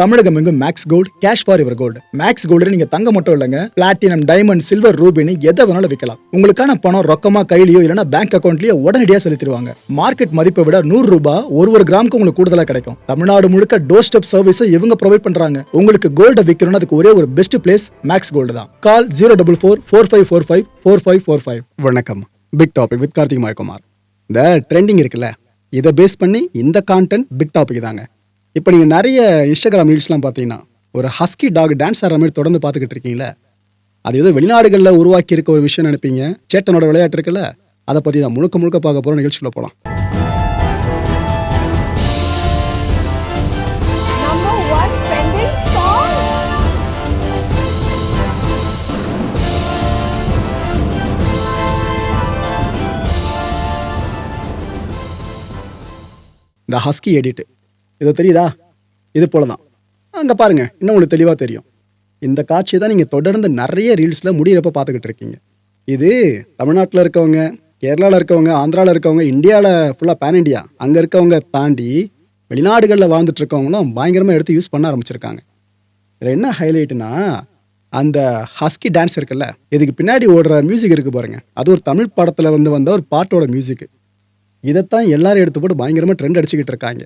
தமிழகம் எங்கும் Max Gold cash for your gold Max Gold நீங்க தங்க மட்டும் இல்லைங்க. பிளாட்டினம் டைமண்ட் சில்வர் ரூபினி எதை வேணாலும் விற்கலாம் உங்களுக்கான பணம் ரொக்கமா கையிலயோ இல்லைன்னா பேங்க் அக்கௌண்ட்லயோ உடனடியாக செலுத்திடுவாங்க. மார்க்கெட் மதிப்பை விட நூறு ரூபாய் ஒரு ஒரு கிராமுக்கு உங்களுக்கு கூடுதலா கிடைக்கும். தமிழ்நாடு முழுக்க டோர் ஸ்டெப் சர்வீஸும் இவங்க ப்ரொவைட் பண்றாங்க. உங்களுக்கு கோல்ட விற்கணும்னு அதுக்கு ஒரே ஒரு பெஸ்ட் பிளேஸ் மேக்ஸ் கோல்டு தான். Call zero double four four five four five four five four five வணக்கம். Big topic with Karthik Mayakumar. இந்த ட்ரெண்டிங் இருக்குல்ல இதை பேஸ் பண்ணி இந்த கான்டென்ட் பிக் டாபிக் தாங்க. இப்போ நீங்கள் நிறைய இன்ஸ்டாகிராம் ரீல்ஸ்லாம் பார்த்தீங்கன்னா ஒரு ஹஸ்கி டாக் டான்ஸ் ஆடுற மாதிரி தொடர்ந்து பார்த்துக்கிட்டு இருக்கீங்களே அது ஏதோ வெளிநாடுகளில் உருவாக்கி இருக்க ஒரு விஷயம் நினைப்பீங்க. சேட்டனோட விளையாட்டு இருக்குல்ல அதை பற்றி தான் முழுக்க முழுக்க பார்க்க போகிற நிகழ்ச்சியில் போகலாம். இந்த ஹஸ்கி எடிட் இது தெரியுதா? இது போல தான் அங்கே பாருங்க இன்னும் உங்களுக்கு தெளிவாக தெரியும். இந்த காட்சியை தான் நீங்கள் தொடர்ந்து நிறைய ரீல்ஸில் முடியிறப்ப பார்த்துக்கிட்டு இருக்கீங்க. இது தமிழ்நாட்டில் இருக்கவங்க கேரளாவில் இருக்கவங்க ஆந்திராவில் இருக்கவங்க இந்தியாவில் ஃபுல்லாக பேன் இண்டியா அங்கே இருக்கவங்க தாண்டி வெளிநாடுகளில் வாழ்ந்துட்டு இருக்கவங்களும் பயங்கரமாக எடுத்து யூஸ் பண்ண ஆரம்பிச்சிருக்காங்க. இதில் என்ன ஹைலைட்னா அந்த ஹஸ்கி டான்ஸ் இருக்குல்ல இதுக்கு பின்னாடி ஓடுற மியூசிக் இருக்குது பாருங்கள் அது ஒரு தமிழ் படத்தில் வந்து வந்த ஒரு பாட்டோட மியூசிக் இதைத்தான் எல்லாரும் எடுத்து போட்டு பயங்கரமாக ட்ரெண்ட் அடிச்சுக்கிட்டு இருக்காங்க.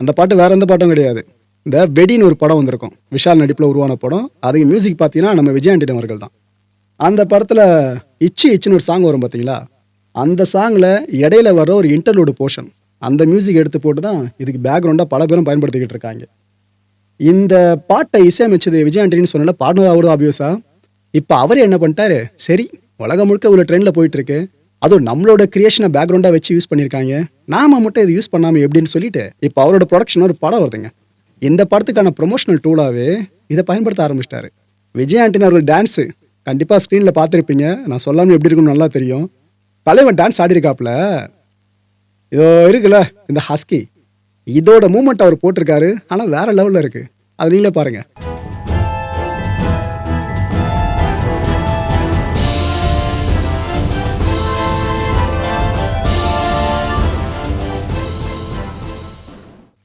அந்த பாட்டு வேற எந்த பாட்டும் கிடையாது. இந்த வெடின்னு ஒரு படம் வந்திருக்கும். விஷால் நடிப்பில் உருவான படம். அதுக்கு மியூசிக் பார்த்தீங்கன்னா நம்ம விஜய் அவர்கள் தான். அந்த படத்தில் இச்சி இச்சின்னு ஒரு சாங் வரும் பார்த்தீங்களா அந்த சாங்கில் இடையில வர ஒரு இன்டர்லூடு போர்ஷன் அந்த மியூசிக் எடுத்து போட்டு தான் இதுக்கு பேக்ரவுண்டாக பல பேரும் பயன்படுத்திக்கிட்டு இருக்காங்க. இந்த பாட்டை இசையமைச்சது விஜய் ஆண்டனின்னு சொன்னல பாடினது அவரு இப்போ அவர் என்ன பண்ணிட்டாரு? சரி உலகம் முழுக்க உள்ள ட்ரெண்டில் போயிட்டுருக்கு அதுவும் நம்மளோட கிரியேஷனை பேக்ரவுண்டாக வச்சு யூஸ் பண்ணியிருக்காங்க நாம மட்டும் இது யூஸ் பண்ணாமல் எப்படின்னு சொல்லிட்டு இப்போ அவரோட ப்ரொடக்ஷன் ஒரு படம் வருதுங்க. இந்த படத்துக்கான ப்ரொமோஷனல் டூலாகவே இதை பயன்படுத்த ஆரம்பிச்சிட்டாரு. விஜய் ஆண்டனி அவர்கள் டான்ஸு கண்டிப்பாக ஸ்க்ரீனில் பார்த்துருப்பீங்க. நான் சொல்லாமல் எப்படி இருக்குன்னு நல்லா தெரியும். தலைவன் டான்ஸ் ஆடிருக்காப்புல. இதோ இருக்குல்ல இந்த ஹஸ்கி இதோட மூமெண்ட் அவர் போட்டிருக்காரு. ஆனால் வேற லெவலில் இருக்குது அது நீங்களே பாருங்கள்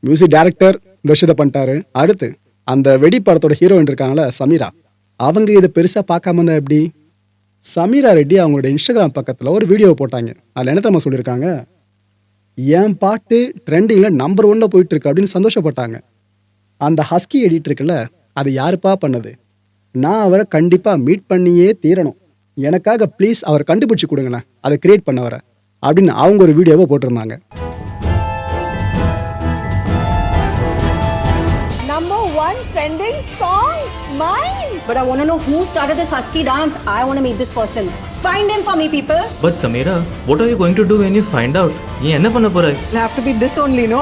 மியூசிக் டைரக்டர் இந்த விஷயத்தை பண்ணிட்டாரு. அடுத்து அந்த வெடி படத்தோட ஹீரோயின் இருக்காங்களே சமீரா. அவங்க இதை பெருசாக பார்க்காம இருந்தா எப்படி? சமீரா ரெட்டி அவங்களோட இன்ஸ்டாகிராம் பக்கத்தில் ஒரு வீடியோ போட்டாங்க. அதில் என்ன தெரியுமா சொல்லியிருக்காங்க? என் பாட்டு ட்ரெண்டிங்கில் நம்பர் ஒன்னில் போயிட்டு இருக்கு அப்படின்னு சந்தோஷப்பட்டாங்க. அந்த ஹஸ்கி எடிட் இருக்குல்ல அது யாருப்பா பண்ணது? நான் அவரை கண்டிப்பாக மீட் பண்ணியே தீரணும். எனக்காக ப்ளீஸ் அவர் கண்டுபிடிச்சி கொடுங்களேன். அதை கிரியேட் பண்ண வர அப்படின்னு அவங்க ஒரு வீடியோவை போட்டிருந்தாங்க. But I want to know who started this husky dance. I want to meet this person. Find him for me, people. But Samira, what are you going to do when you find out? நீ என்ன பண்ண போற It'll have to be this only, no?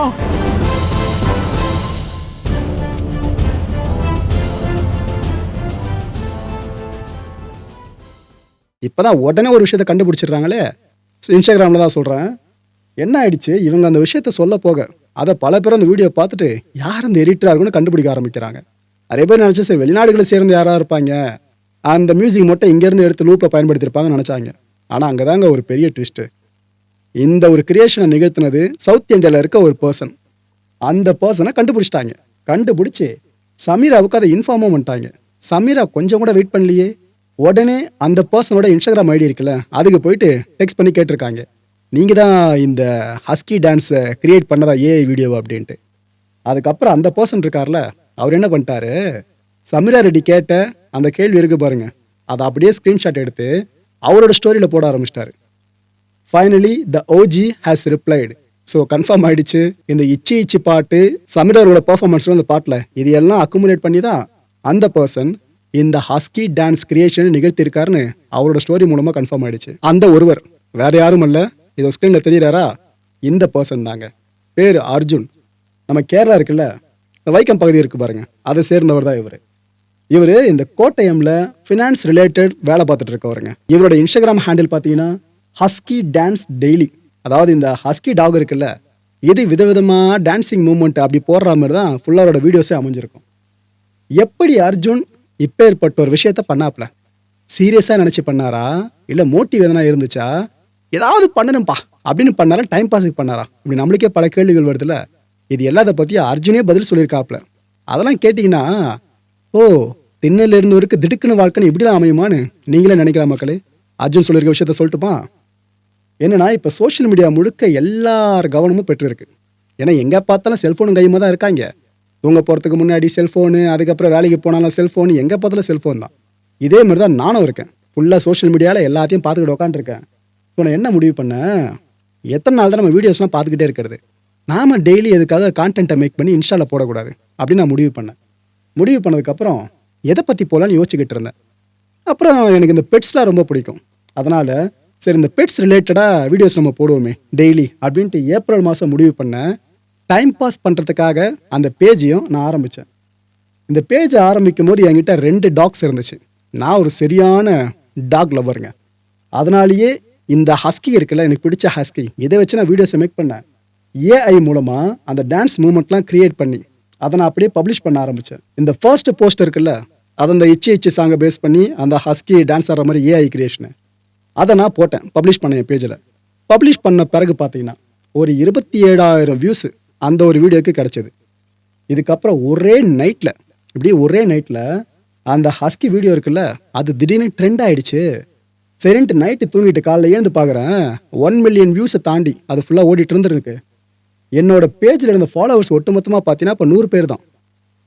இப்போதான் உடனே ஒரு விஷயத்தை கண்டுபிடிச்சிடுறாங்களே இன்ஸ்டாகிராமில் தான் சொல்கிறேன் என்ன ஆயிடுச்சு இவங்க அந்த விஷயத்த சொல்ல போக அதை பல பேர் அந்த வீடியோ பார்த்துட்டு யார் அந்த எடிட்டராக இருக்குன்னு கண்டுபிடிக்க ஆரம்பிக்கிறாங்க நிறைய பேர் நினச்சி சரி வெளிநாடுகளை சேர்ந்து யாராக இருப்பாங்க? அந்த மியூசிக் மட்டும் இங்கேருந்து எடுத்து லூப்பை பயன்படுத்தியிருப்பாங்கன்னு நினச்சாங்க. ஆனால் அங்கே தாங்க ஒரு பெரிய ட்விஸ்ட்டு இந்த ஒரு கிரியேஷனை நிகழ்த்தினது சவுத் இந்தியாவில் இருக்க ஒரு பர்சன் அந்த பர்சனை கண்டுபிடிச்சிட்டாங்க. கண்டுபிடிச்சி சமீராவுக்கு அதை இன்ஃபார்மும் பண்ணிட்டாங்க. சமீரா கொஞ்சம் கூட வெயிட் பண்ணலையே. உடனே அந்த பர்சனோட இன்ஸ்டாகிராம் ஐடி இருக்குல்ல அதுக்கு போயிட்டு டெக்ஸ்ட் பண்ணி கேட்டிருக்காங்க. நீங்கள் தான் இந்த ஹஸ்கி டான்ஸை கிரியேட் பண்ணதா ஏஐ வீடியோ அப்படின்ட்டு. அதுக்கப்புறம் அந்த பர்சன் இருக்கார்ல அவர் என்ன பண்ணிட்டாரு? சமீரா ரெட்டி கேட்ட அந்த கேள்வி இருக்கு பாருங்க. அதை அப்படியே ஸ்க்ரீன்ஷாட் எடுத்து அவரோட ஸ்டோரியில் போட ஆரம்பிச்சிட்டாரு. Finally the OG has replied so confirm ஆயிடுச்சு. இந்த இச்சி இச்சி பாட்டு சமீரோட பர்ஃபார்மன்ஸ் அந்த பாட்டில் இது எல்லாம் அக்குமுலேட் பண்ணி தான் அந்த பர்சன் இந்த ஹஸ்கி டான்ஸ் கிரியேஷன் நிகழ்த்திருக்காருன்னு அவரோட ஸ்டோரி மூலமாக கன்ஃபார்ம் ஆயிடுச்சு. அந்த ஒருவர் வேற யாரும் அல்ல இதோ ஸ்க்ரீனில் தெரியுறாரா? இந்த பர்சன் தாங்க. பேர் அர்ஜுன். நம்ம கேரளா இருக்குல்ல இந்த வைக்கம் பகுதி இருக்கு பாருங்க. அதை சேர்ந்தவர் தான் இவர். இவர் இந்த கோட்டயமில் ஃபினான்ஸ் ரிலேட்டட் வேலை பார்த்துட்டு இருக்கவருங்க. இவரோட இன்ஸ்டாகிராம் ஹேண்டில் பார்த்தீங்கன்னா ஹஸ்கி டான்ஸ் டெய்லி அதாவது இந்த ஹஸ்கி டாக் இருக்குல்ல இது விதவிதமாக டான்சிங் மூமெண்ட் அப்படி போடுற மாதிரி தான் ஃபுல்லாக அவரோட வீடியோஸே அமைஞ்சிருக்கும். எப்படி அர்ஜுன் இப்பேற்பட்ட ஒரு விஷயத்த பண்ணாப்ல சீரியஸாக நினச்சி பண்ணாரா? இல்லை மோட்டிவ் எதனா இருந்துச்சா? ஏதாவது பண்ணணும்ப்பா அப்படின்னு பண்ணாரா? டைம் பாஸுக்கு பண்ணாரா? இப்படி நம்மளுக்கே பல கேள்விகள் வருதுல்ல. இது எல்லாத்த பற்றி அர்ஜுனே பதில் சொல்லியிருக்காப்ல அதெல்லாம் கேட்டிங்கன்னா ஓ திண்ணையில இருந்தவருக்கு திடுக்குன்னு வாழ்க்கைன்னு இப்படிலாம் அமையுமான்னு நீங்களே நினைக்கலாம் மக்களே? அர்ஜுன் சொல்லியிருக்க விஷயத்த சொல்லட்டுமா? என்னென்னா இப்போ சோஷியல் மீடியா முழுக்க எல்லார் கவனமும் பெற்றிருக்கு. ஏன்னா எங்கே பார்த்தாலும் செல்ஃபோனும் கையுமா தான் இருக்காங்க. தூங்க போகிறதுக்கு முன்னாடி செல்ஃபோனு அதுக்கப்புறம் வேலைக்கு போனாலும் செல்ஃபோன் எங்கே பார்த்தாலும் செல்ஃபோன் தான். இதே மாதிரி தான் நானும் இருக்கேன். ஃபுல்லாக சோஷியல் மீடியாவில் எல்லாத்தையும் பார்த்துக்கிட்டு உட்காந்துருக்கேன் இப்போ நான் என்ன முடிவு பண்ணேன்? எத்தனை நாள் தான் நம்ம வீடியோஸ்லாம் பார்த்துக்கிட்டே இருக்கிறது? நாம் டெய்லி எதுக்காக கான்டென்ட்டை மேக் பண்ணி இன்ஸ்டாவில் போடக்கூடாது. அப்படின்னு நான் முடிவு பண்ணேன். முடிவு பண்ணதுக்கப்புறம் எதை பற்றி போகலான்னு யோசிச்சுக்கிட்டு இருந்தேன். அப்புறம் எனக்கு இந்த பெட்ஸ்லாம் ரொம்ப பிடிக்கும். அதனால் சரி இந்த பெட்ஸ் ரிலேட்டடாக வீடியோஸ் நம்ம போடுவோமே டெய்லி அப்படின்ட்டு ஏப்ரல் மாதம் முடிவு பண்ணேன். டைம் பாஸ் பண்ணுறதுக்காக அந்த பேஜையும் நான் ஆரம்பித்தேன் இந்த பேஜை ஆரம்பிக்கும் போது என்கிட்ட ரெண்டு டாக்ஸ் இருந்துச்சு. நான் ஒரு சரியான டாக் லவ்வருங்க அதனாலேயே இந்த ஹஸ்கி இருக்குல்ல எனக்கு பிடிச்ச ஹஸ்கி இதை வச்சு நான் வீடியோஸை மேக் பண்ணேன்? ஏஐ மூலமாக அந்த டான்ஸ் மூமெண்ட்லாம் க்ரியேட் பண்ணி அதை நான் அப்படியே பப்ளிஷ் பண்ண ஆரம்பித்தேன் இந்த ஃபர்ஸ்ட் போஸ்ட் இருக்குல்ல அதை அந்த இச்சி இச்சி சாங்கை பேஸ் பண்ணி அந்த ஹஸ்கி டான்ஸ் ஆடுற மாதிரி ஏஐ கிரியேஷனு அதை நான் போட்டேன் பப்ளிஷ் பண்ண என் பேஜில் பப்ளிஷ் பண்ண பிறகு பார்த்தீங்கன்னா ஒரு இருபத்தி ஏழாயிரம் வியூஸு அந்த ஒரு வீடியோக்கு கிடச்சிது. இதுக்கப்புறம் ஒரே நைட்டில் இப்படி ஒரே நைட்டில் அந்த ஹஸ்கி வீடியோ இருக்குல்ல அது திடீர்னு ட்ரெண்ட் ஆகிடுச்சு சரின்ட்டு நைட்டு தூங்கிட்டு காலைல ஏந்து பார்க்குறேன் ஒன் மில்லியன் வியூஸை தாண்டி அது ஃபுல்லாக ஓடிட்டு இருந்துருக்கு. என்னோட பேஜில் இருந்த ஃபாலோவர்ஸ் ஒட்டுமொத்தமாக பார்த்தீங்கன்னா இப்போ நூறு பேர் தான்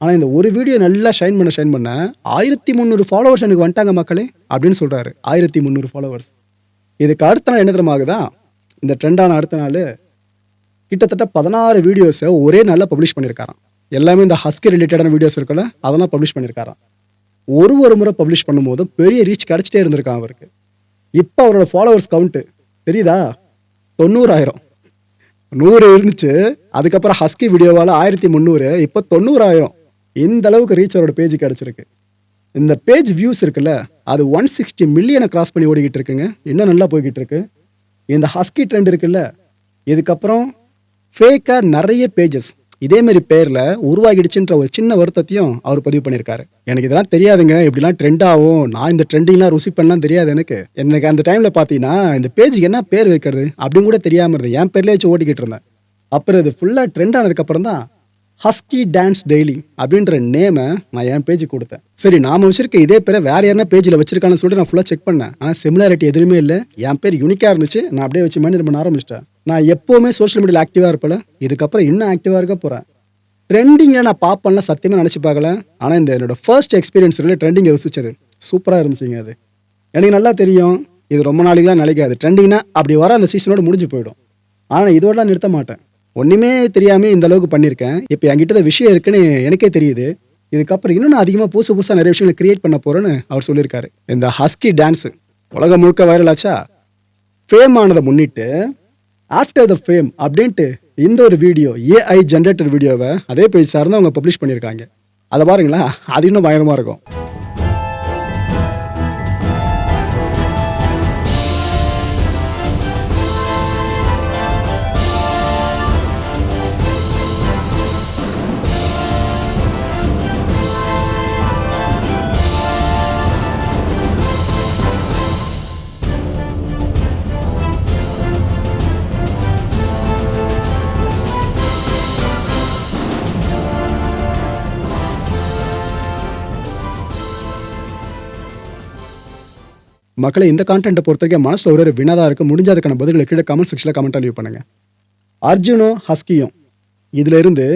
ஆனால் இந்த ஒரு வீடியோ நல்லா ஷைன் பண்ண ஷைன் பண்ண ஆயிரத்தி முந்நூறு ஃபாலோவர்ஸ் எனக்கு வந்துட்டாங்க மக்களே அப்படின்னு சொல்கிறாரு ஆயிரத்தி முந்நூறு ஃபாலோவர்ஸ் இதுக்கு அடுத்த நாள் என்ன தெரியுமா ஆகுதா? இந்த ட்ரெண்டான அடுத்த நாள் கிட்டத்தட்ட பதினாறு வீடியோஸை ஒரே நாளில் பப்ளிஷ் பண்ணியிருக்காராம் எல்லாமே இந்த ஹஸ்கி ரிலேட்டடான வீடியோஸ் இருக்குல்ல அதெல்லாம் பப்ளிஷ் பண்ணியிருக்காராம் ஒரு ஒரு முறை பப்ளிஷ் பண்ணும்போது பெரிய ரீச் கிடச்சிட்டே இருந்திருக்கான் அவருக்கு. இப்போ அவரோட ஃபாலோவர்ஸ் கவுண்ட்டு தெரியுதா? தொண்ணூறாயிரம். நூறு இருந்துச்சு. அதுக்கப்புறம் ஹஸ்கி வீடியோவால் ஆயிரத்தி முந்நூறு இப்போ தொண்ணூறாயிரம். இந்த அளவுக்கு ரீச் அவரோட பேஜ் கிடச்சிருக்கு. இந்த பேஜ் வியூஸ் இருக்குல்ல அது ஒன் சிக்ஸ்டி மில்லியனை கிராஸ் பண்ணி ஓடிக்கிட்டு இருக்குங்க. இன்னும் நல்லா போய்கிட்டு இருக்கு. இந்த ஹஸ்கி ட்ரெண்ட் இருக்குல்ல இதுக்கப்புறம் ஃபேக்காக நிறைய பேஜஸ் இதேமாரி பேரில் உருவாகிடுச்சுன்ற ஒரு சின்ன வருத்தத்தையும் அவர் பதிவு பண்ணியிருக்காரு. எனக்கு இதெல்லாம் தெரியாதுங்க. இப்படிலாம் ட்ரெண்ட் ஆகும்? நான் இந்த ட்ரெண்டிங்லாம் ருசி பண்ணலாம் தெரியாது எனக்கு. எனக்கு அந்த டைமில் பார்த்தீங்கன்னா இந்த பேஜுக்கு என்ன பேர் வைக்கிறது அப்படின்னு கூட தெரியாமல் இருந்தது என் பேர்லேயே வச்சு ஓட்டிக்கிட்டு இருந்தேன். அப்புறம் இது ஃபுல்லாக ட்ரெண்ட் ஆனதுக்கப்புறம் தான் ஹஸ்கி டான்ஸ் டெய்லி அப்படின்ற நேமை நான் என் பேஜுக்கு கொடுத்தேன். சரி நாம வச்சிருக்க இதே பேரை வேற யாருன்னா பேஜில் வச்சிருக்கான்னு சொல்லிட்டு நான் ஃபுல்லாக செக் பண்ணேன். ஆனால் சிமிலாரிட்டி எதுவுமே இல்லை. என் பேர் யூனிக்காக இருந்துச்சு. நான் அப்படியே வச்சு மெயின்டைன் பண்ண ஆரம்பிச்சிட்டேன். நான் எப்போவுமே சோஷியல் மீடியாவில் ஆக்டிவாக இருப்பல இதுக்கப்புறம் இன்னும் ஆக்டிவாக இருக்க போகிறேன் ட்ரெண்டிங்கில் நான் பார்ப்பேன்லாம் சத்தியமாக நினச்சி பார்க்கல. ஆனால் இந்த என்னோட ஃபர்ஸ்ட் எக்ஸ்பீரியன்ஸ் ட்ரெண்டிங் ருசிச்சது சூப்பராக இருந்துச்சுங்க அது. எனக்கு நல்லா தெரியும். இது ரொம்ப நாளைக்குலாம் நிலைக்காது. ட்ரெண்டிங்னா அப்படி வர அந்த சீசனோட முடிஞ்சு போயிடும். ஆனால் இதோடலாம் நிறுத்த மாட்டேன். ஒன்றுமே தெரியாமல் இந்த அளவுக்கு பண்ணியிருக்கேன். இப்போ என்கிட்ட விஷயம் இருக்குன்னு எனக்கே தெரியுது. இதுக்கப்புறம் இன்னும் நான் அதிகமாக புதுசு புதுசாக நிறைய விஷயங்களை கிரியேட் பண்ண போகிறேன்னு அவர் சொல்லியிருக்காரு. இந்த ஹஸ்கி டான்ஸு உலகம் முழுக்க வைரல் ஆச்சா? ஃபேம் ஆனதை முன்னிட்டு ஆஃப்டர் த ஃபேம் அப்படின்ட்டு இந்த ஒரு வீடியோ ஏஐ ஜென்ரேட்டர் வீடியோவை அதே பேஜ் சார்ந்து அவங்க பப்ளிஷ் பண்ணியிருக்காங்க. அதை பாருங்களா அது இன்னும் பயங்கரமாக இருக்கும். மக்களை இந்த கான்டென்ட்டை பொறுத்த வரைக்கும் மனசில் ஒரு ஒரு வினாதாக இருக்குது முடிஞ்ச அதுக்கான பதில்களை கீழே கமெண்ட் செக்ஷனில் கமெண்ட்டாக லீவ் பண்ணுங்கள் அர்ஜுனும் ஹஸ்கியும் இதுல இருந்து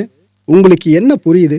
உங்களுக்கு என்ன புரியுது?